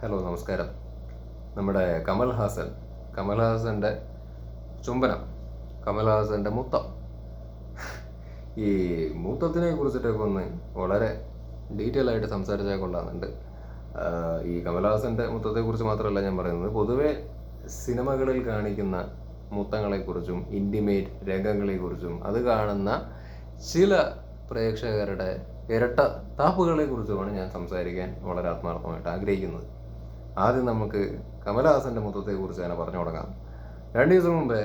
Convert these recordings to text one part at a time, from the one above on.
Hello നമസ്കാരം. നമ്മുടെ കമൽ ഹാസൻ കമൽ ചുംബനം കമൽ ഹാസന്റെ മുത്തം. ഈ മുത്തത്തിനെ കുറിച്ചിട്ടൊക്കെ ഒന്ന് വളരെ ഡീറ്റെയിൽ ആയിട്ട് സംസാരിച്ചാൽ കൊള്ളാമെന്നുണ്ട് ആഹ് ഈ കമൽഹാസന്റെ മുത്തത്തെക്കുറിച്ച് മാത്രമല്ല ഞാൻ പറയുന്നത്. പൊതുവേ സിനിമകളിൽ കാണിക്കുന്ന മുത്തങ്ങളെക്കുറിച്ചും ഇന്റിമേറ്റ് രംഗങ്ങളെക്കുറിച്ചും അത് കാണുന്ന ചില പ്രേക്ഷകരുടെ ഇരട്ട താപ്പുകളെക്കുറിച്ചുമാണ് ഞാൻ സംസാരിക്കാൻ വളരെ ആത്മാർത്ഥമായിട്ട് ആഗ്രഹിക്കുന്നത്. ആദ്യം നമുക്ക് കമലഹാസന്റെ മുത്തത്തെക്കുറിച്ച് തന്നെ പറഞ്ഞു തുടങ്ങാം രണ്ട് ദിവസം മുമ്പേ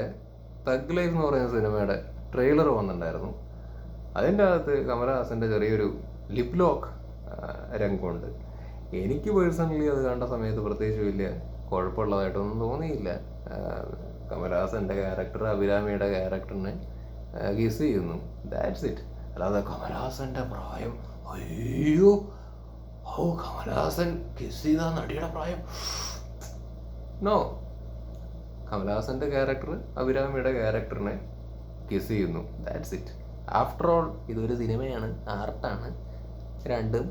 തഗ് ലൈഫ് എന്ന് പറയുന്ന സിനിമയുടെ ട്രെയിലർ വന്നിട്ടുണ്ടായിരുന്നു. അതിന്റെ അകത്ത് കമലഹാസന്റെ ചെറിയൊരു ലിപ് ലോക്ക് രംഗമുണ്ട്. എനിക്ക് പേഴ്സണലി അത് കണ്ട സമയത്ത് പ്രത്യേകിച്ച് വലിയ കുഴപ്പമുള്ളതായിട്ടൊന്നും തോന്നിയില്ല. കമലഹാസന്റെ ക്യാരക്ടർ അഭിരാമിയുടെ ക്യാരക്ടറിനെ ഗിസ് ചെയ്യുന്നു. ദാറ്റ്സ് ഇറ്റ് അല്ലാതെ കമലഹാസന്റെ പ്രായം അയ്യോ ഓ കമലഹാസൻ കിസ് ചെയ്ത നടിയുടെ പ്രായം. നോ കമലഹാസന്റെ ക്യാരക്ടർ അഭിരാമിയുടെ ക്യാരക്ടറിനെ കിസ് ചെയ്യുന്നു. ദാറ്റ്സ് ഇറ്റ് ആഫ്റ്റർ ഓൾ ഇതൊരു സിനിമയാണ് ആർട്ടാണ് രണ്ടും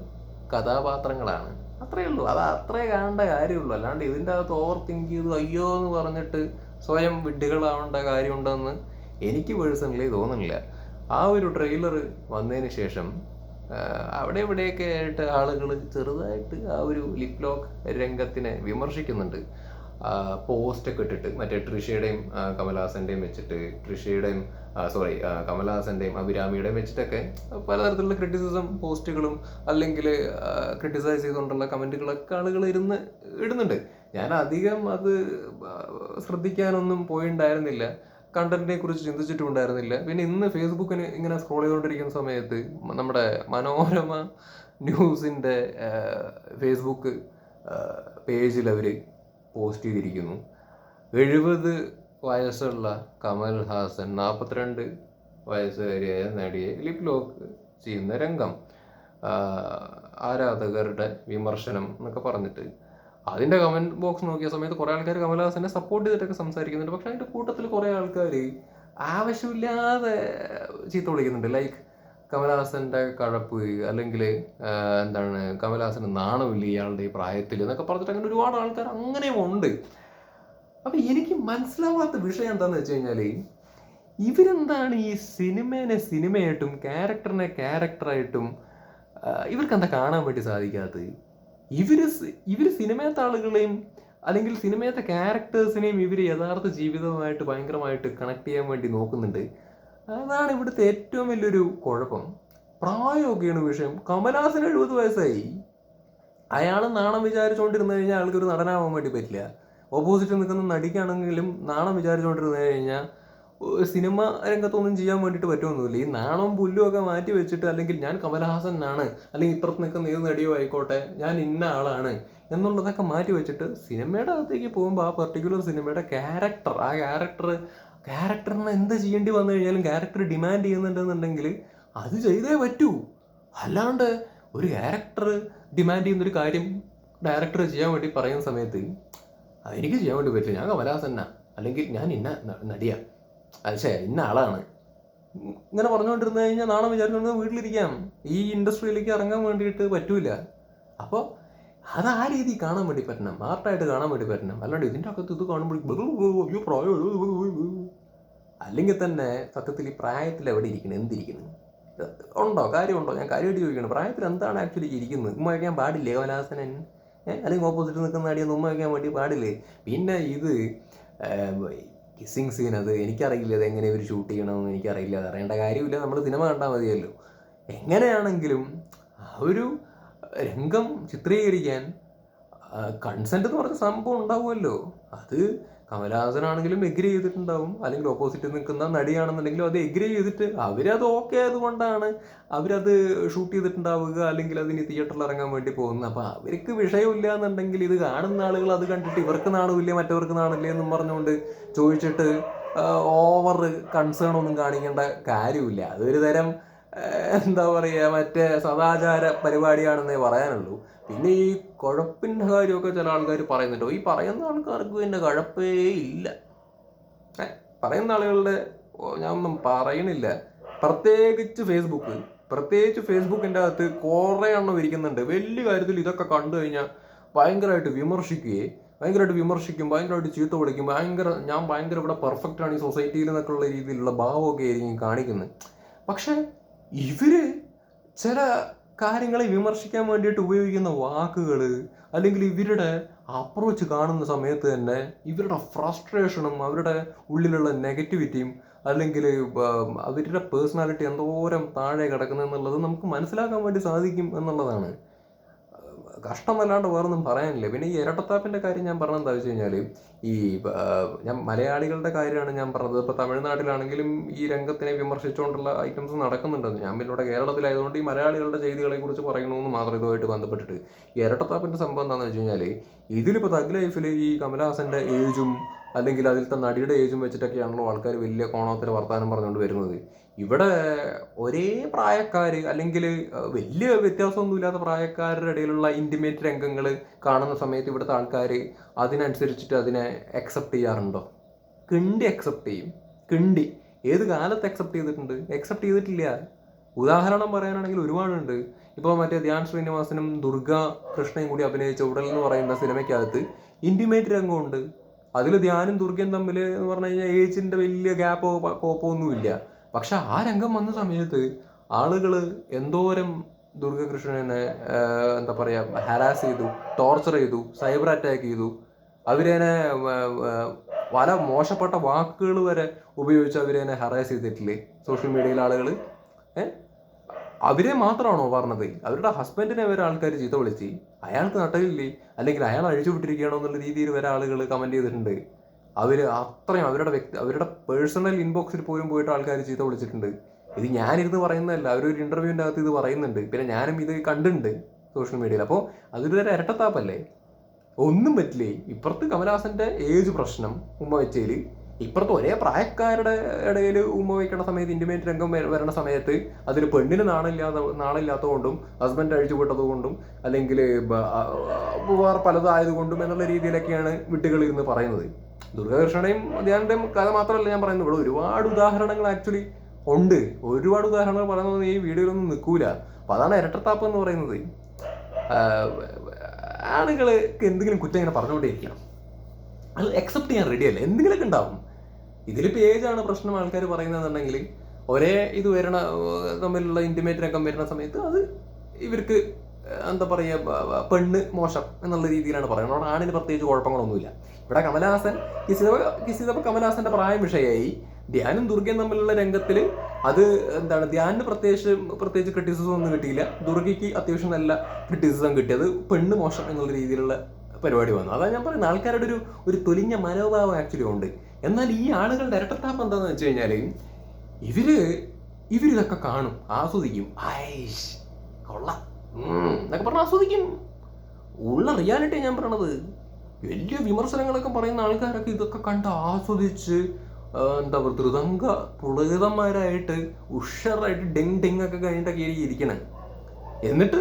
കഥാപാത്രങ്ങളാണ്. അത്രേ ഉള്ളൂ. അത് അത്രേ കാണേണ്ട കാര്യമുള്ളൂ. അല്ലാണ്ട് ഇതിന്റെ അകത്ത് ഓവർ തിങ്ക് ചെയ്ത് അയ്യോ എന്ന് പറഞ്ഞിട്ട് സ്വയം വിഡ്ഢികളാവേണ്ട കാര്യമുണ്ടെന്ന് എനിക്ക് പേഴ്സണലി തോന്നുന്നില്ല. ആ ഒരു ട്രെയിലർ വന്നതിന് ശേഷം അവിടെ ഇവിടെയൊക്കെ ആയിട്ട് ആളുകൾ ചെറുതായിട്ട് ആ ഒരു ലിപ് ലോക്ക് രംഗത്തിനെ വിമർശിക്കുന്നുണ്ട്. പോസ്റ്റൊക്കെ ഇട്ടിട്ട് മറ്റേ ട്രിഷയുടെയും കമലഹാസന്റെയും വെച്ചിട്ട് ട്രിഷയുടെയും സോറി കമലഹാസന്റെയും അഭിരാമിയുടെയും വെച്ചിട്ടൊക്കെ പലതരത്തിലുള്ള ക്രിറ്റിസിസം പോസ്റ്റുകളും അല്ലെങ്കിൽ ക്രിറ്റിസൈസ് ചെയ്തുകൊണ്ടുള്ള കമന്റുകളൊക്കെ ആളുകൾ ഇരുന്ന് ഇടുന്നുണ്ട്. ഞാൻ അധികം അത് ശ്രദ്ധിക്കാനൊന്നും പോയിണ്ടായിരുന്നില്ല. കണ്ടന്റിനെ കുറിച്ച് ചിന്തിച്ചിട്ടുണ്ടായിരുന്നില്ല. പിന്നെ ഇന്ന് ഫേസ്ബുക്കിന് ഇങ്ങനെ സ്ക്രോൾ ചെയ്തുകൊണ്ടിരിക്കുന്ന സമയത്ത് നമ്മുടെ മനോരമ ന്യൂസിന്റെ ഫേസ്ബുക്ക് പേജിൽ അവർ പോസ്റ്റ് ചെയ്തിരിക്കുന്നു. എഴുപത് വയസ്സുള്ള കമൽ ഹാസൻ നാൽപ്പത്തിരണ്ട് വയസ്സുകാരിയായ നടിയെ ലിപ് ലോക്ക് ചെയ്യുന്ന രംഗം. ആരാധകരുടെ വിമർശനം എന്നൊക്കെ പറഞ്ഞിട്ട് അതിന്റെ കമന്റ് ബോക്സ് നോക്കിയ സമയത്ത് കുറെ ആൾക്കാർ കമൽഹാസനെ സപ്പോർട്ട് ചെയ്തിട്ടൊക്കെ സംസാരിക്കുന്നുണ്ട്. പക്ഷെ അതിന്റെ കൂട്ടത്തിൽ കുറെ ആൾക്കാർ ആവശ്യമില്ലാതെ ചീത്ത വിളിക്കുന്നുണ്ട്. ലൈക്ക് കമൽഹാസന്റെ കഴപ്പ് അല്ലെങ്കിൽ എന്താണ് കമൽഹാസന് നാണമില്ല ഇയാളുടെ ഈ പ്രായത്തിൽ എന്നൊക്കെ പറഞ്ഞിട്ട് അങ്ങനെ ഒരുപാട് ആൾക്കാർ അങ്ങനെയും ഉണ്ട്. അപ്പൊ എനിക്ക് മനസ്സിലാവാത്ത വിഷയം എന്താണെന്ന് വെച്ച് കഴിഞ്ഞാൽ ഇവരെന്താണ് ഈ സിനിമേനെ സിനിമയായിട്ടും ക്യാരക്ടറിനെ ക്യാരക്ടറായിട്ടും ഇവർക്ക് എന്താ കാണാൻ വേണ്ടി സാധിക്കാത്തത്? ഇവർ ഇവർ സിനിമയത്തെ ആളുകളെയും അല്ലെങ്കിൽ സിനിമയത്തെ ക്യാരക്ടേഴ്സിനെയും ഇവർ യഥാർത്ഥ ജീവിതവുമായിട്ട് ഭയങ്കരമായിട്ട് കണക്ട് ചെയ്യാൻ വേണ്ടി നോക്കുന്നുണ്ട്. അതാണ് ഇവിടുത്തെ ഏറ്റവും വലിയൊരു കുഴപ്പം. പ്രായമൊക്കെയാണ് വിഷയം. കമലഹാസന് എഴുപത് വയസ്സായി. അയാൾ നാണം വിചാരിച്ചുകൊണ്ടിരുന്നു കഴിഞ്ഞാൽ ആൾക്ക് ഒരു നടനാവാൻ വേണ്ടി പറ്റില്ല. ഓപ്പോസിറ്റ് നിൽക്കുന്ന നടിക്കാണെങ്കിലും നാണം വിചാരിച്ചുകൊണ്ടിരുന്നു കഴിഞ്ഞാൽ സിനിമ രംഗത്തൊന്നും ചെയ്യാൻ വേണ്ടിയിട്ട് പറ്റുമൊന്നുമില്ല ഈ നാണവും പുല്ലും ഒക്കെ മാറ്റി വെച്ചിട്ട് അല്ലെങ്കിൽ ഞാൻ കമലഹാസനാണ് അല്ലെങ്കിൽ ഇപ്പുറത്ത് നിൽക്കുന്ന ഏത് നടിയോ ആയിക്കോട്ടെ ഞാൻ ഇന്ന ആളാണ് എന്നുള്ളതൊക്കെ മാറ്റി വെച്ചിട്ട് സിനിമയുടെ അകത്തേക്ക് പോകുമ്പോൾ ആ പെർട്ടിക്കുലർ സിനിമയുടെ ക്യാരക്ടർ ആ ക്യാരക്ടർ ക്യാരക്ടറിന് എന്ത് ചെയ്യേണ്ടി വന്നു കഴിഞ്ഞാലും ക്യാരക്ടർ ഡിമാൻഡ് ചെയ്യുന്നുണ്ടെന്നുണ്ടെങ്കിൽ അത് ചെയ്തേ പറ്റൂ. അല്ലാണ്ട് ഒരു ക്യാരക്ടർ ഡിമാൻഡ് ചെയ്യുന്നൊരു കാര്യം ഡയറക്ടർ ചെയ്യാൻ വേണ്ടി പറയുന്ന സമയത്ത് "ആ, എനിക്ക് ചെയ്യാൻ വേണ്ടി പറ്റും ഞാൻ കമലഹാസന അല്ലെങ്കിൽ ഞാൻ ഇന്ന ന- നടിയാ അച്ഛേ ഇന്ന ആളാണ്. ഇങ്ങനെ പറഞ്ഞുകൊണ്ടിരുന്നു കഴിഞ്ഞാൽ നാളെ വിചാരിച്ചുകൊണ്ട് വീട്ടിലിരിക്കാം. ഈ ഇൻഡസ്ട്രിയിലേക്ക് ഇറങ്ങാൻ വേണ്ടിയിട്ട് പറ്റൂല. അപ്പോൾ അത് ആ രീതി കാണാൻ വേണ്ടി പറ്റണം. ആർട്ടായിട്ട് കാണാൻ വേണ്ടി പറ്റണം. അല്ലാണ്ട് ഇതിന്റെ അകത്ത് ഇത് പ്രായം അല്ലെങ്കിൽ തന്നെ സത്യത്തിൽ ഈ പ്രായത്തിൽ എവിടെ ഇരിക്കണം എന്തിരിക്കണം? ഉണ്ടോ? കാര്യമുണ്ടോ? ഞാൻ കാര്യമായിട്ട് ചോദിക്കണം. പ്രായത്തിൽ എന്താണ് ആക്ച്വലി ഇരിക്കുന്നത്? ഉമ്മ വയ്ക്കാൻ പാടില്ലേ കമലഹാസനൻ? അല്ലെങ്കിൽ ഓപ്പോസിറ്റ് നിൽക്കുന്ന അടിയൊന്നും ഉമ്മ വയ്ക്കാൻ വേണ്ടി പാടില്ലേ? പിന്നെ ഇത് കിസ്സിങ് സീൻ അത് എനിക്കറിയില്ല അത് എങ്ങനെ ഇവർ ഷൂട്ട് ചെയ്യണമെന്ന് എനിക്കറിയില്ല. അത് അറിയേണ്ട കാര്യമില്ല. നമ്മൾ സിനിമ കണ്ടാൽ മതിയല്ലോ. എങ്ങനെയാണെങ്കിലും ആ ഒരു രംഗം ചിത്രീകരിക്കാൻ കൺസെന്റ് എന്ന് പറഞ്ഞ സംഭവം ഉണ്ടാവുമല്ലോ. അത് കമലഹാസനാണെങ്കിലും എഗ്രി ചെയ്തിട്ടുണ്ടാവും. അല്ലെങ്കിൽ ഓപ്പോസിറ്റ് നിൽക്കുന്ന നടിയാണെന്നുണ്ടെങ്കിലും അത് എഗ്രി ചെയ്തിട്ട് അവരത് ഓക്കെ ആയതുകൊണ്ടാണ് അവരത് ഷൂട്ട് ചെയ്തിട്ടുണ്ടാവുക അല്ലെങ്കിൽ അതിന് തിയേറ്ററിൽ ഇറങ്ങാൻ വേണ്ടി പോകുന്നത്. അപ്പോൾ അവർക്ക് വിഷയമില്ല എന്നുണ്ടെങ്കിൽ ഇത് കാണുന്ന ആളുകൾ അത് കണ്ടിട്ട് ഇവർക്ക് നാണുമില്ലേ മറ്റവർക്ക് നാണില്ലേ എന്നും പറഞ്ഞുകൊണ്ട് ചോദിച്ചിട്ട് ഓവർ കൺസേൺ ഒന്നും കാണിക്കേണ്ട കാര്യമില്ല. അതൊരു തരം എന്താ പറയുക മറ്റേ സദാചാര പരിപാടിയാണെന്നേ പറയാനുള്ളൂ. പിന്നെ ഈ കുഴപ്പിന്റെ കാര്യമൊക്കെ ചില ആൾക്കാർ പറയുന്നുണ്ടോ. ഈ പറയുന്ന ആൾക്കാർക്ക് പിന്നെ കുഴപ്പേ ഇല്ല. പറയുന്ന ആളുകളുടെ ഒന്നും പറയണില്ല. പ്രത്യേകിച്ച് ഫേസ്ബുക്ക്. പ്രത്യേകിച്ച് ഫേസ്ബുക്കിന്റെ അകത്ത് കുറേ എണ്ണം ഇരിക്കുന്നുണ്ട്. വലിയ കാര്യത്തിൽ ഇതൊക്കെ കണ്ടു കഴിഞ്ഞാൽ ഭയങ്കരമായിട്ട് വിമർശിക്കുകയും. ഭയങ്കരമായിട്ട് വിമർശിക്കും ഭയങ്കരമായിട്ട് ചീത്ത വിളിക്കും. ഭയങ്കര ഞാൻ ഭയങ്കര ഇവിടെ പെർഫെക്റ്റ് ആണ് ഈ സൊസൈറ്റിയിൽ എന്നൊക്കെയുള്ള രീതിയിലുള്ള ഭാവമൊക്കെ ആയിരിക്കും കാണിക്കുന്നത്. പക്ഷെ ഇവർ ചില കാര്യങ്ങളെ വിമർശിക്കാൻ വേണ്ടിയിട്ട് ഉപയോഗിക്കുന്ന വാക്കുകൾ അല്ലെങ്കിൽ ഇവരുടെ അപ്രോച്ച് കാണുന്ന സമയത്ത് തന്നെ ഇവരുടെ ഫ്രസ്ട്രേഷനും അവരുടെ ഉള്ളിലുള്ള നെഗറ്റിവിറ്റിയും അല്ലെങ്കിൽ അവരുടെ പേഴ്സണാലിറ്റി എന്തോരം താഴെ കിടക്കുന്നു എന്നുള്ളത് നമുക്ക് മനസ്സിലാക്കാൻ വേണ്ടി സാധിക്കും എന്നുള്ളതാണ്. കഷ്ടമല്ലാണ്ട് വേറൊന്നും പറയാനില്ല. പിന്നെ ഈ ഇരട്ടത്താപ്പിന്റെ കാര്യം ഞാൻ പറഞ്ഞത് എന്താ വെച്ച് കഴിഞ്ഞാൽ ഈ ഞാൻ മലയാളികളുടെ കാര്യമാണ് ഞാൻ പറഞ്ഞത്. ഇപ്പോൾ തമിഴ്നാട്ടിലാണെങ്കിലും ഈ രംഗത്തിനെ വിമർശിച്ചുകൊണ്ടുള്ള ഐറ്റംസ് നടക്കുന്നുണ്ടെന്ന്. ഞാൻ പിന്നെ ഇവിടെ കേരളത്തിലായതുകൊണ്ട് ഈ മലയാളികളുടെ ചെയ്തികളെ കുറിച്ച് പറയണമെന്ന് മാത്രം ഇതുമായിട്ട് ബന്ധപ്പെട്ടിട്ട്. ഈ ഇരട്ടത്താപ്പിന്റെ സംഭവം എന്താണെന്ന് വെച്ച് കഴിഞ്ഞാൽ ഇതിലിപ്പോൾ തഗ് ലൈഫിൽ ഈ കമലഹാസന്റെ ഏജും അല്ലെങ്കിൽ അതിലത്തെ നടിയുടെ ഏജും വെച്ചിട്ടൊക്കെയാണല്ലോ ആൾക്കാർ വലിയ കോണത്തിൽ വർത്തമാനം പറഞ്ഞുകൊണ്ട് വരുന്നത്. ഇവിടെ ഒരേ പ്രായക്കാർ അല്ലെങ്കിൽ വലിയ വ്യത്യാസമൊന്നുമില്ലാത്ത പ്രായക്കാരുടെ ഇടയിലുള്ള ഇന്റിമേറ്റ് രംഗങ്ങൾ കാണുന്ന സമയത്ത് ഇവിടുത്തെ ആൾക്കാർ അതിനനുസരിച്ചിട്ട് അതിനെ അക്സെപ്റ്റ് ചെയ്യാറുണ്ടോ? കിണ്ടി അക്സെപ്റ്റ് ചെയ്യും. കിണ്ടി. ഏത് കാലത്ത് അക്സെപ്റ്റ് ചെയ്തിട്ടുണ്ട്? അക്സെപ്റ്റ് ചെയ്തിട്ടില്ല. ഉദാഹരണം പറയാനാണെങ്കിൽ ഒരുപാടുണ്ട്. ഇപ്പോൾ മറ്റേ ധ്യാൻ ശ്രീനിവാസനും ദുർഗ കൃഷ്ണയും കൂടി അഭിനയിച്ച ഉടൽ എന്ന് പറയുന്ന സിനിമയ്ക്കകത്ത് ഇന്റിമേറ്റ് രംഗമുണ്ട്. അതിൽ ധ്യാനും ദുർഗയും തമ്മിൽ എന്ന് പറഞ്ഞു കഴിഞ്ഞാൽ ഏജിന്റെ വലിയ ഗ്യാപ്പോ കോപ്പോ ഒന്നുമില്ല പക്ഷെ ആ രംഗം വന്ന സമയത്ത് ആളുകൾ എന്തോരം ദുർഗകൃഷ്ണനെ എന്താ പറയുക ഹരാസ് ചെയ്തു ടോർച്ചർ ചെയ്തു സൈബർ അറ്റാക്ക് ചെയ്തു. അവരേനെ പല മോശപ്പെട്ട വാക്കുകൾ വരെ ഉപയോഗിച്ച് അവരേനെ ഹറാസ് ചെയ്തിട്ടില്ലേ? സോഷ്യൽ മീഡിയയിലെ ആളുകൾ അവരെ മാത്രമാണോ പറഞ്ഞത് അവരുടെ ഹസ്ബൻഡിനെ വരെ ആൾക്കാർ ചീത്ത വിളിച്ച് അയാൾക്ക് നട്ടലില്ലേ? അല്ലെങ്കിൽ അയാൾ അഴിച്ചു വിട്ടിരിക്കുകയാണോ എന്നുള്ള രീതിയിൽ വരെ ആളുകൾ കമന്റ് ചെയ്തിട്ടുണ്ട്. അവർ അത്രയും അവരുടെ വ്യക്തി അവരുടെ പേഴ്സണൽ ഇൻബോക്സിൽ പോലും പോയിട്ട് ആൾക്കാർ ചീത്ത വിളിച്ചിട്ടുണ്ട്. ഇത് ഞാനിരുന്ന് പറയുന്നതല്ല അവരൊരു ഇന്റർവ്യൂവിന്റെ അകത്ത് ഇത് പറയുന്നുണ്ട്. പിന്നെ ഞാനും ഇത് കണ്ടിട്ടുണ്ട് സോഷ്യൽ മീഡിയയിൽ അപ്പോൾ അതൊരു തരം ഇരട്ടത്താപ്പല്ലേ? ഒന്നും പറ്റില്ലേ? ഇപ്പുറത്ത് കമലഹാസന്റെ ഏജ് പ്രശ്നം ഉമ്മ വെച്ചേൽ. ഇപ്പുറത്ത് ഒരേ പ്രായക്കാരുടെ ഇടയിൽ ഉമ്മ വയ്ക്കണ സമയത്ത് ഇന്റിമേറ്റ് രംഗം വരണ സമയത്ത് അതിൽ പെണ്ണിന് നാണില്ലാത്ത നാണില്ലാത്തതുകൊണ്ടും ഹസ്ബൻഡ് അഴിച്ചുവിട്ടത് കൊണ്ടും അല്ലെങ്കിൽ വേറെ പലതായതുകൊണ്ടും എന്നുള്ള രീതിയിലൊക്കെയാണ് വിട്ടുകളിൽ നിന്ന് പറയുന്നത്. ദുർഗകൃഷ്ണയുടെയും ധ്യാനന്റെയും കഥ മാത്രമല്ല ഞാൻ പറയുന്നത്. ഇവിടെ ഒരുപാട് ഉദാഹരണങ്ങൾ ആക്ച്വലി ഉണ്ട്. ഒരുപാട് ഉദാഹരണങ്ങൾ പറയുന്നത് ഈ വീഡിയോയിലൊന്നും നിൽക്കൂല. അപ്പൊ അതാണ് ഇരട്ടത്താപ്പ് എന്ന് പറയുന്നത്. ആളുകൾക്ക് എന്തെങ്കിലും കുറ്റം ഇങ്ങനെ പറഞ്ഞുകൊണ്ടേയിരിക്കണം. അത് അക്സെപ്റ്റ് ചെയ്യാൻ റെഡിയല്ല എന്തെങ്കിലുമൊക്കെ ഉണ്ടാവും. ഇതിലിപ്പോൾ ഏജാണ് പ്രശ്നം ആൾക്കാർ പറയുന്നതെന്നുണ്ടെങ്കിൽ ഒരേ ഇത് വരണ തമ്മിലുള്ള ഇന്റിമേറ്റ് രംഗം വരുന്ന സമയത്ത് അത് ഇവർക്ക് എന്താ പറയുക പെണ്ണ് മോശം എന്നുള്ള രീതിയിലാണ് പറയുന്നത്. അവിടെ ആണിന് പ്രത്യേകിച്ച് കുഴപ്പങ്ങളൊന്നുമില്ല. ഇവിടെ കമലഹാസൻ കിസ് ചെയ്തപ്പോൾ കിസ് ചെയ്തപ്പോൾ കമലഹാസന്റെ പ്രായം വിഷയമായി ധ്യാനും ദുർഗയും തമ്മിലുള്ള രംഗത്തിൽ അത് എന്താണ് ധ്യാനിന് പ്രത്യേകിച്ച് പ്രത്യേകിച്ച് ക്രിറ്റിസിസം ഒന്നും കിട്ടിയില്ല. ദുർഗയ്ക്ക് അത്യാവശ്യം നല്ല ക്രിറ്റിസിസം കിട്ടിയത് പെണ്ണ് മോശം എന്നുള്ള രീതിയിലുള്ള പരിപാടി വന്നു. അതാണ് ഞാൻ പറയുന്നത്. ആൾക്കാരുടെ ഒരു ഒരു തൊലിഞ്ഞ മനോഭാവം ആക്ച്വലി ഉണ്ട്. എന്നാൽ ഈ ആളുകളുടെ ഇരട്ടത്താപ്പ് എന്താണെന്ന് വെച്ച് കഴിഞ്ഞാൽ ഇവർ ഇവരിതൊക്കെ കാണും ആസ്വദിക്കും. ഐഷ് കൊള്ള. എന്നൊക്കെ പറഞ്ഞ് ആസ്വദിക്കും. ഉള്ള റിയാലിറ്റി ഞാൻ പറയണത് വലിയ വിമർശനങ്ങളൊക്കെ പറയുന്ന ആൾക്കാരൊക്കെ ഇതൊക്കെ കണ്ട് ആസ്വദിച്ച് എന്താ പറയുക ധൃതങ്ക പുളകിതന്മാരായിട്ട് ഉഷറായിട്ട് ഡെങ് ഡെങ് ഒക്കെ കഴിഞ്ഞിട്ടൊക്കെ ഇരിക്കണേ. എന്നിട്ട്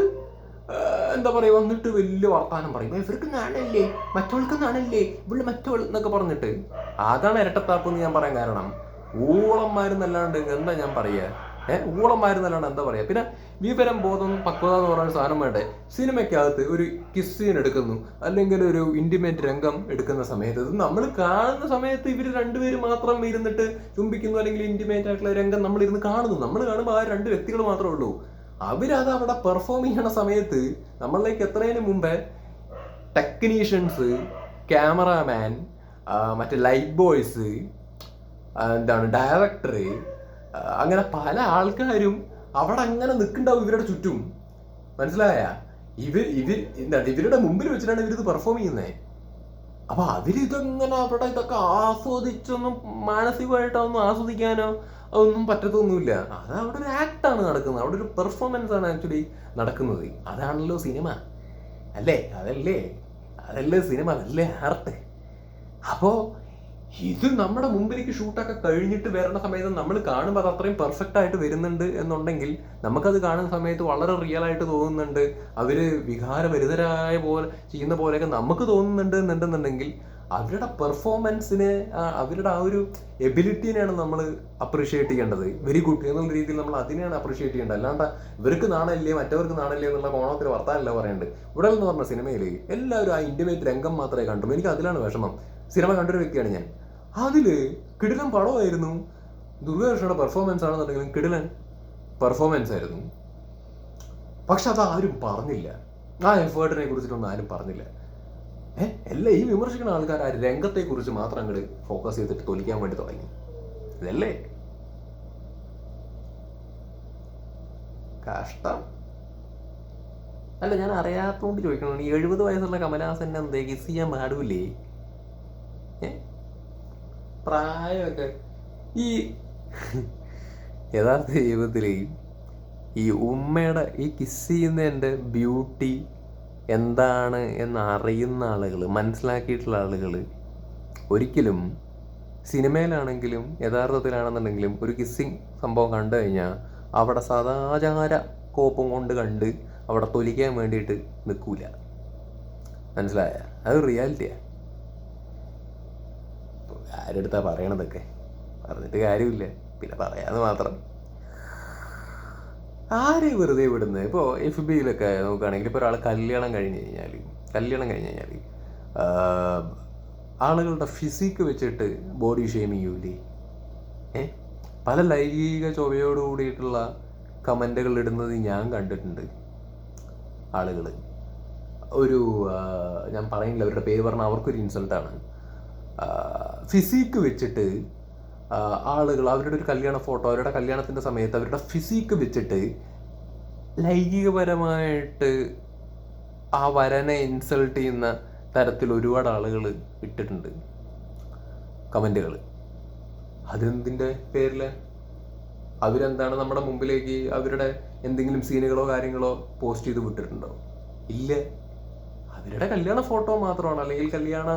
എന്താ പറയുക വന്നിട്ട് വലിയ വർത്താനം പറയും. "ഏ, ഇവർക്ക് നാണല്ലേ? മറ്റവൾക്ക് നാണല്ലേ? ഇവിടെ മറ്റവൾ എന്നൊക്കെ പറഞ്ഞിട്ട് അതാണ് ഇരട്ടത്താപ്പ് എന്ന് ഞാൻ പറയാൻ കാരണം. ഊളന്മാരെന്നല്ലാണ്ട് എന്താ ഞാൻ പറയുക ഏഹ് ഊളന്മാരെന്നല്ലാണ്ട് എന്താ പറയുക പിന്നെ വിവരം ബോധം പക്വത എന്ന് പറയുന്ന സാധനം വേണ്ടേ? സിനിമയ്ക്കകത്ത് ഒരു കിസ് സീൻ എടുക്കുന്നു. അല്ലെങ്കിൽ ഒരു ഇന്റിമേറ്റ് രംഗം എടുക്കുന്ന സമയത്ത്. ഇത് നമ്മൾ കാണുന്ന സമയത്ത് ഇവർ രണ്ടുപേരും മാത്രം ഇരുന്നിട്ട് ചുംബിക്കുന്നു. അല്ലെങ്കിൽ ഇന്റിമേറ്റ് ആയിട്ടുള്ള രംഗം നമ്മൾ ഇരുന്ന് കാണുന്നു. നമ്മൾ കാണുമ്പോൾ ആ രണ്ട് വ്യക്തികൾ മാത്രമേ ഉള്ളൂ. അവരത് അവിടെ പെർഫോം ചെയ്യണ സമയത്ത് നമ്മളിലേക്ക് എത്രയതിന് മുമ്പേ ടെക്നീഷ്യൻസ് ക്യാമറാമാൻ മറ്റേ ലൈറ്റ് ബോയ്സ് എന്താണ് ഡയറക്ടർ അങ്ങനെ പല ആൾക്കാരും അവിടെ അങ്ങനെ നിൽക്കുന്നുണ്ടാവും ഇവരുടെ ചുറ്റും. മനസ്സിലായ? ഇവർ ഇവർ എന്താണ് ഇവരുടെ മുമ്പിൽ വെച്ചിട്ടാണ് ഇവരിത് പെർഫോം ചെയ്യുന്നത് അപ്പൊ അവരിതെങ്ങനെ അവിടെ ഇതൊക്കെ ആസ്വദിച്ചൊന്നും മാനസികമായിട്ടൊന്നും ആസ്വദിക്കാനോ അതൊന്നും പറ്റത്തൊന്നുമില്ല. അത് അവിടെ ഒരു ആക്ടാണ് നടക്കുന്നത്. അവിടെ ഒരു പെർഫോമൻസ് ആണ് ആക്ച്വലി നടക്കുന്നത്. അതാണല്ലോ സിനിമ അല്ലേ? അതല്ലേ? അതല്ലേ സിനിമ അതല്ലേ ആർട്ട് അപ്പോ ഇത് നമ്മുടെ മുമ്പിലേക്ക് ഷൂട്ടൊക്കെ കഴിഞ്ഞിട്ട് വരണ സമയത്ത് നമ്മൾ കാണുമ്പോൾ അത് അത്രയും പെർഫെക്റ്റ് ആയിട്ട് വരുന്നുണ്ട് എന്നുണ്ടെങ്കിൽ നമുക്കത് കാണുന്ന സമയത്ത് വളരെ റിയൽ ആയിട്ട് തോന്നുന്നുണ്ട്. അവർ വികാരഭരിതരായ പോലെ ചെയ്യുന്ന പോലെയൊക്കെ നമുക്ക് തോന്നുന്നുണ്ട് എന്നുണ്ടെന്നുണ്ടെങ്കിൽ അവരുടെ പെർഫോമൻസിനെ അവരുടെ ആ ഒരു എബിലിറ്റിനെയാണ് നമ്മൾ അപ്രീഷിയേറ്റ് ചെയ്യേണ്ടത്. വെരി ഗുഡ് എന്നുള്ള രീതിയിൽ നമ്മൾ അതിനെയാണ് അപ്രീഷിയേറ്റ് ചെയ്യേണ്ടത്. അല്ലാണ്ട് ഇവർക്ക് നാണല്ലേ മറ്റവർക്ക് നാണല്ലേ എന്നുള്ള കോണത്തിൽ വർത്താനല്ല പറയേണ്ടത്. ഇവിടെ എന്ന് പറഞ്ഞ സിനിമയിൽ എല്ലാവരും ആ ഇന്റിമേറ്റ് രംഗം മാത്രമേ കണ്ടുള്ളൂ. എനിക്ക് അതിലാണ് വിഷമം. സിനിമ കണ്ടൊരു വ്യക്തിയാണ് ഞാൻ. അതിൽ കിടിലൻ പടമായിരുന്നു. ദുർഗാകൃഷ്ണയുടെ പെർഫോമൻസ് ആണെന്നുണ്ടെങ്കിലും കിടിലൻ പെർഫോമൻസ് ആയിരുന്നു. പക്ഷെ അത് ആരും പറഞ്ഞില്ല. ആ എഫേർട്ടിനെ കുറിച്ചിട്ടൊന്നും ആരും പറഞ്ഞില്ല. ഏ? എല്ലാം ഈ വിമർശിക്കുന്ന ആൾക്കാർ ആ രംഗത്തെക്കുറിച്ച് മാത്രം അങ്ങോട്ട് ഫോക്കസ് ചെയ്തിട്ട് തൊലിക്കാൻ വേണ്ടി തുടങ്ങി. ഇതല്ലേ? കഷ്ടം. അല്ല ഞാൻ അറിയാത്തോണ്ട് ചോദിക്കണം ഈ എഴുപത് വയസ്സുള്ള കമലഹാസൻ എന്തേ കിസ് ചെയ്യാൻ പാടില്ലേ ഏ? പ്രായമൊക്കെ. ഈ യഥാർത്ഥ ജീവിതത്തിൽ ഈ ഉമ്മയുടെ ഈ കിസ് ചെയ്യുന്നതിന്റെ ബ്യൂട്ടി എന്താണ് എന്ന് അറിയുന്ന ആളുകൾ മനസ്സിലാക്കിയിട്ടുള്ള ആളുകൾ ഒരിക്കലും സിനിമയിലാണെങ്കിലും യഥാർത്ഥത്തിലാണെന്നുണ്ടെങ്കിലും ഒരു കിസ്സിങ് സംഭവം കണ്ടു കഴിഞ്ഞാൽ അവിടെ സദാചാര കോപ്പം കൊണ്ട് കണ്ട് അവിടെ തൊലിക്കാൻ വേണ്ടിയിട്ട് നിൽക്കൂല മനസ്സിലായ? അത് റിയാലിറ്റിയാണ് ആരെടുത്താ പറയണതൊക്കെ? പറഞ്ഞിട്ട് കാര്യമില്ല. പിന്നെ പറയാന്ന് മാത്രം. ആരെ വെറുതെ വിടുന്നത് ഇപ്പോൾ എഫ് ബിയിലൊക്കെ നോക്കുകയാണെങ്കിൽ ഇപ്പോൾ ഒരാൾ കല്യാണം കഴിഞ്ഞ് കഴിഞ്ഞാൽ കല്യാണം കഴിഞ്ഞ് കഴിഞ്ഞാൽ ആളുകളുടെ ഫിസിക്ക് വെച്ചിട്ട് ബോഡി ഷെയിമിങ് ചെയ്യൂലേ? ഏ? പല ലൈംഗിക ചൊവ്വയോട് കൂടിയിട്ടുള്ള കമന്റുകൾ ഇടുന്നത് ഞാൻ കണ്ടിട്ടുണ്ട് ആളുകൾ ഒരു ഞാൻ പറയുന്നില്ല അവരുടെ പേര് പറഞ്ഞാൽ അവർക്കൊരു ഇൻസൾട്ടാണ് ഫിസിക്ക് വെച്ചിട്ട് ആളുകൾ അവരുടെ ഒരു കല്യാണ ഫോട്ടോ അവരുടെ കല്യാണത്തിന്റെ സമയത്ത് അവരുടെ ഫിസിക്ക് വെച്ചിട്ട് ലൈംഗികപരമായിട്ട് ആ വരനെ ഇൻസൾട്ട് ചെയ്യുന്ന തരത്തിൽ ഒരുപാട് ആളുകൾ ഇട്ടിട്ടുണ്ട്. കമന്റുകൾ അതെന്തിന്റെ പേരിൽ അവരെന്താണ് നമ്മുടെ മുമ്പിലേക്ക് അവരുടെ എന്തെങ്കിലും സീനുകളോ കാര്യങ്ങളോ പോസ്റ്റ് ചെയ്ത് വിട്ടിട്ടുണ്ടോ? ഇല്ല. അവരുടെ കല്യാണ ഫോട്ടോ മാത്രമാണ്. അല്ലെങ്കിൽ കല്യാണ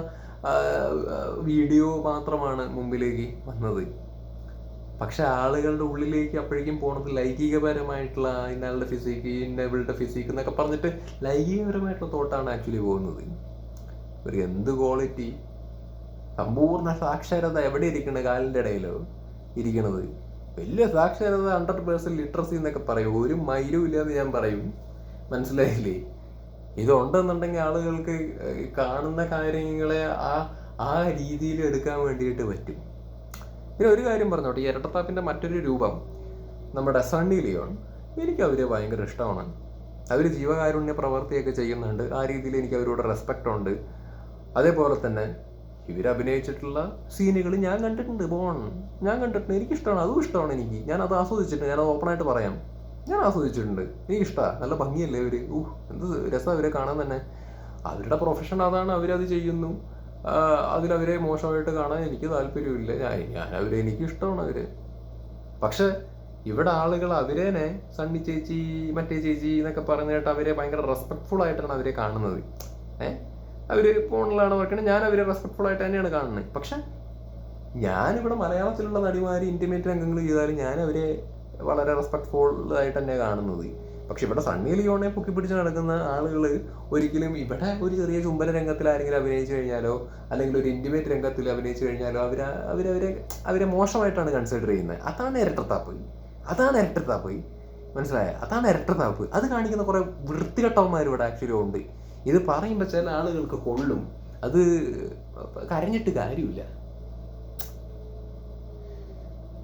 വീഡിയോ മാത്രമാണ് മുമ്പിലേക്ക് വന്നത്. പക്ഷെ ആളുകളുടെ ഉള്ളിലേക്ക് അപ്പോഴേക്കും പോണത് ലൈംഗികപരമായിട്ടുള്ള ഇന്നയാളുടെ ഫിസിക്ക് ഇന്നവളുടെ ഫിസിക്ക് എന്നൊക്കെ പറഞ്ഞിട്ട് ലൈംഗികപരമായിട്ടുള്ള തോട്ടാണ് ആക്ച്വലി പോകുന്നത്. ഒരു എന്ത് ക്വാളിറ്റി സമ്പൂർണ സാക്ഷരത എവിടെ ഇരിക്കണ കാലിന്റെ ഇടയിലോ? ഇരിക്കണത്. വലിയ സാക്ഷരത ഹൺഡ്രഡ് പേഴ്സന്റ് ലിറ്ററസി എന്നൊക്കെ പറയും. ഒരു മൈലും ഇല്ലാന്ന് ഞാൻ പറയും. മനസ്സിലായില്ലേ? ഇതുണ്ടെന്നുണ്ടെങ്കിൽ ആളുകൾക്ക് കാണുന്ന കാര്യങ്ങളെ ആ ആ രീതിയിൽ എടുക്കാൻ വേണ്ടിയിട്ട് പറ്റും. പിന്നെ ഒരു കാര്യം പറഞ്ഞോട്ടെ ഈ ഇരട്ടത്താപ്പിന്റെ മറ്റൊരു രൂപം നമ്മുടെ സണ്ണി ലിയോൺ എനിക്ക് അവരെ ഭയങ്കര ഇഷ്ടമാണ്. അവർ ജീവകാരുണ്യ പ്രവർത്തിയൊക്കെ ചെയ്യുന്നുണ്ട്. ആ രീതിയിൽ എനിക്ക് അവരോട് റെസ്പെക്റ്റ് ഉണ്ട്. അതേപോലെ തന്നെ ഇവരഭിനയിച്ചിട്ടുള്ള സീനുകൾ ഞാൻ കണ്ടിട്ടുണ്ട്. ബോൺ ഞാൻ കണ്ടിട്ടുണ്ട്. എനിക്ക് ഇഷ്ടമാണ് അതും ഇഷ്ടമാണ് എനിക്ക്. ഞാൻ അത് ആസ്വദിച്ചിട്ടുണ്ട്. ഞാൻ അത് ഓപ്പണായിട്ട് പറയാം. ഞാൻ ആസ്വദിച്ചിട്ടുണ്ട്. ഇഷ്ടമാണ് നല്ല ഭംഗിയല്ലേ അവർ ഊഹ് എന്ത് രസം അവരെ കാണാൻ തന്നെ. അവരുടെ പ്രൊഫഷൻ അതാണ് അവരത് ചെയ്യുന്നു. അതിലവരെ മോശമായിട്ട് കാണാൻ എനിക്ക് താല്പര്യമില്ല. ഞാൻ ഞാൻ അവരെ എനിക്ക് ഇഷ്ടമാണ് അവർ. പക്ഷെ ഇവിടെ ആളുകൾ അവരേനെ സണ്ണി ചേച്ചി മറ്റേ ചേച്ചി എന്നൊക്കെ പറഞ്ഞിട്ട് അവരെ ഭയങ്കര റെസ്പെക്ട്ഫുൾ ആയിട്ടാണ് അവരെ കാണുന്നത്. ഏഹ് അവർ ഫോണിലാണ് വർക്കണത് ഞാൻ അവരെ റെസ്പെക്ട്ഫുൾ ആയിട്ട് തന്നെയാണ് കാണുന്നത്. പക്ഷെ ഞാനിവിടെ മലയാളത്തിലുള്ള നടിമാര് ഇന്റിമേറ്റ് രംഗങ്ങൾ ചെയ്താലും ഞാൻ അവരെ വളരെ റെസ്പെക്ട്ഫുൾ ആയിട്ട് തന്നെ കാണുന്നത്. പക്ഷെ ഇവിടെ സണ്ണി ലിയോണെ പൊക്കി പിടിച്ച് നടക്കുന്ന ആളുകൾ ഒരിക്കലും ഇവിടെ ഒരു ചെറിയ ചുംബന രംഗത്തിൽ ആരെങ്കിലും അഭിനയിച്ചു കഴിഞ്ഞാലോ അല്ലെങ്കിൽ ഒരു ഇന്റിമേറ്റ് രംഗത്തിൽ അഭിനയിച്ചു കഴിഞ്ഞാലോ അവരെ അവരവരെ അവരെ മോശമായിട്ടാണ് കൺസിഡർ ചെയ്യുന്നത്. അതാണ് ഇരട്ടത്താപ്പ് അതാണ് ഇരട്ടത്താപ്പ് മനസ്സിലായ? അതാണ് ഇരട്ടത്താപ്പ് അത് കാണിക്കുന്ന കുറേ വൃത്തികെട്ടവന്മാർ ഇവിടെ ആക്ച്വലി ഉണ്ട്. ഇത് പറയുമ്പോൾ ചില ആളുകൾക്ക് കൊള്ളും. അത് കരഞ്ഞിട്ട് കാര്യമില്ല.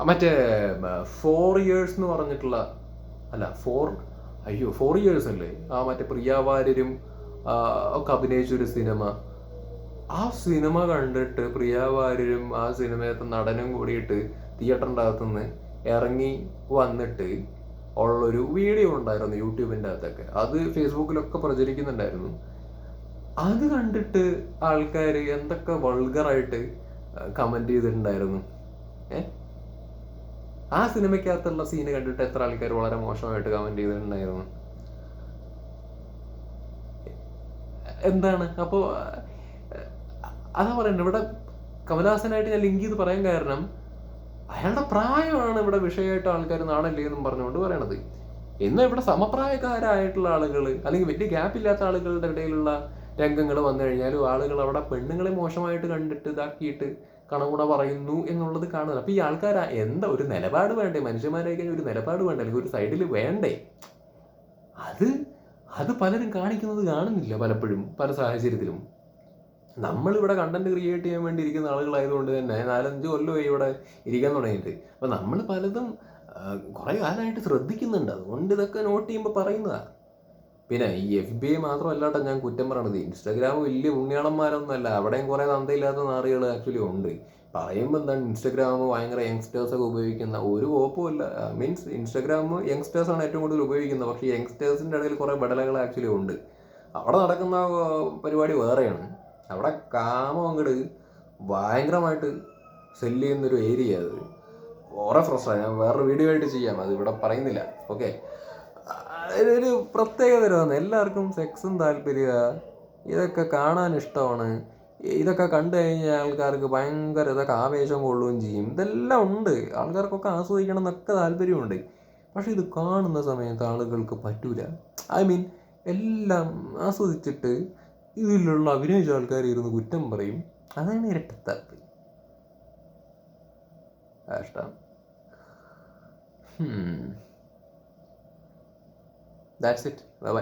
മറ്റേ ഫോർ ഇയേഴ്സ് എന്ന് പറഞ്ഞിട്ടുള്ള അല്ല ഫോർ അയ്യോ ഫോർ ഇയേഴ്സ് അല്ലേ? ആ മറ്റേ പ്രിയാവാര്യരും ഒക്കെ അഭിനയിച്ച ഒരു സിനിമ. ആ സിനിമ കണ്ടിട്ട് പ്രിയാവാര്യരും ആ സിനിമയത്തെ നടനും കൂടിയിട്ട് തിയേറ്ററിന്റെ അകത്തുനിന്ന് ഇറങ്ങി വന്നിട്ട് ഉള്ളൊരു വീഡിയോ ഉണ്ടായിരുന്നു യൂട്യൂബിന്റെ അകത്തൊക്കെ. അത് ഫേസ്ബുക്കിലൊക്കെ പ്രചരിക്കുന്നുണ്ടായിരുന്നു. അത് കണ്ടിട്ട് ആൾക്കാർ എന്തൊക്കെ വൾഗറായിട്ട് കമന്റ് ചെയ്തിട്ടുണ്ടായിരുന്നു. ഏ? ആ സിനിമയ്ക്കകത്തുള്ള സീന് കണ്ടിട്ട് എത്ര ആൾക്കാർ വളരെ മോശമായിട്ട് കമന്റ് ചെയ്തിട്ടുണ്ടായിരുന്നു? എന്താണ്? അപ്പോൾ അതാ പറയുന്നത് ഇവിടെ കമലഹാസനായിട്ട് ഞാൻ ലിങ്ക് ചെയ്ത് പറയാൻ കാരണം അയാളുടെ പ്രായമാണ് ഇവിടെ വിഷയമായിട്ട് ആൾക്കാർ നാണല്ലേ എന്നും പറഞ്ഞുകൊണ്ട് പറയണത്. എന്നാൽ ഇവിടെ സമപ്രായക്കാരായിട്ടുള്ള ആളുകൾ അല്ലെങ്കിൽ വലിയ ഗ്യാപ്പ് ഇല്ലാത്ത ആളുകളുടെ ഇടയിലുള്ള രംഗങ്ങൾ വന്നു കഴിഞ്ഞാലും ആളുകൾ അവിടെ പെണ്ണുങ്ങളെ മോശമായിട്ട് കണ്ടിട്ട് ഇതാക്കിയിട്ട് കണകുണ പറയുന്നു എന്നുള്ളത് കാണുന്നത്. അപ്പോൾ ഈ ആൾക്കാർ എന്താ ഒരു നിലപാട് വേണ്ടേ? മനുഷ്യന്മാരെ ഒരു നിലപാട് വേണ്ടേ? അല്ലെങ്കിൽ ഒരു സൈഡിൽ വേണ്ടേ? അത് അത് പലരും കാണിക്കുന്നത് കാണുന്നില്ല പലപ്പോഴും പല സാഹചര്യത്തിലും. നമ്മളിവിടെ കണ്ടന്റ് ക്രിയേറ്റ് ചെയ്യാൻ വേണ്ടി ഇരിക്കുന്ന ആളുകളായതുകൊണ്ട് തന്നെ നാലഞ്ച് കൊല്ലമായി ഇവിടെ ഇരിക്കാൻ തുടങ്ങിയിട്ട്. അപ്പോൾ നമ്മൾ പലതും കുറേ കാലമായിട്ട് ശ്രദ്ധിക്കുന്നുണ്ട്. അതുകൊണ്ട് ഇതൊക്കെ നോട്ട് ചെയ്യുമ്പോൾ പറയുന്നതാണ് പിന്നെ ഈ എഫ് ബി ഐ മാത്രമല്ലാട്ടോ ഞാൻ കുറ്റം പറയണത്. ഇൻസ്റ്റാഗ്രാം വലിയ പുണ്യാളന്മാരൊന്നുമല്ല അവിടെയും കുറേ തന്തയില്ലാത്ത നാറികൾ ആക്ച്വലി ഉണ്ട്. പറയുമ്പോൾ എന്താണ് ഇൻസ്റ്റാഗ്രാം ഭയങ്കര യങ്സ്റ്റേഴ്സൊക്കെ ഉപയോഗിക്കുന്ന ഒരു കുഴപ്പമില്ല മീൻസ് ഇൻസ്റ്റാഗ്രാം യങ്സ്റ്റേഴ്സ് ആണ് ഏറ്റവും കൂടുതൽ ഉപയോഗിക്കുന്നത്. പക്ഷേ യങ്സ്റ്റേഴ്സിന്റെ ഇടയിൽ കുറേ ബടലകൾ ആക്ച്വലി ഉണ്ട്. അവിടെ നടക്കുന്ന പരിപാടി വേറെയാണ്. അവിടെ കാമം അങ്ങോട്ട് ഭയങ്കരമായിട്ട് സെല്ല് ചെയ്യുന്നൊരു ഏരിയ അത്. ഓറെ ഫ്രഷാണ് ഞാൻ വേറൊരു വീഡിയോ ആയിട്ട് ചെയ്യാം. അത് ഇവിടെ പറയുന്നില്ല. ഓക്കെ ഒരു പ്രത്യേക തരമാണ്. എല്ലാവർക്കും സെക്സും താല്പര്യ ഇതൊക്കെ കാണാൻ ഇഷ്ടമാണ്. ഇതൊക്കെ കണ്ടു കഴിഞ്ഞാൽ ആൾക്കാർക്ക് ഭയങ്കര ഇതൊക്കെ ആവേശം കൊള്ളുകയും ചെയ്യും. ഇതെല്ലാം ഉണ്ട്. ആൾക്കാർക്കൊക്കെ ആസ്വദിക്കണം എന്നൊക്കെ താല്പര്യമുണ്ട്. പക്ഷെ ഇത് കാണുന്ന സമയത്ത് ആളുകൾക്ക് പറ്റൂല. ഐ മീൻ എല്ലാം ആസ്വദിച്ചിട്ട് ഇതിലുള്ള അഭിനയിച്ച ആൾക്കാർ ഇരുന്ന് കുറ്റം പറയും. അതാണ് ഇരട്ടത്താപ്പ് കഷ്ടം ദാറ്റ്സ് ഇറ്റ് ബൈ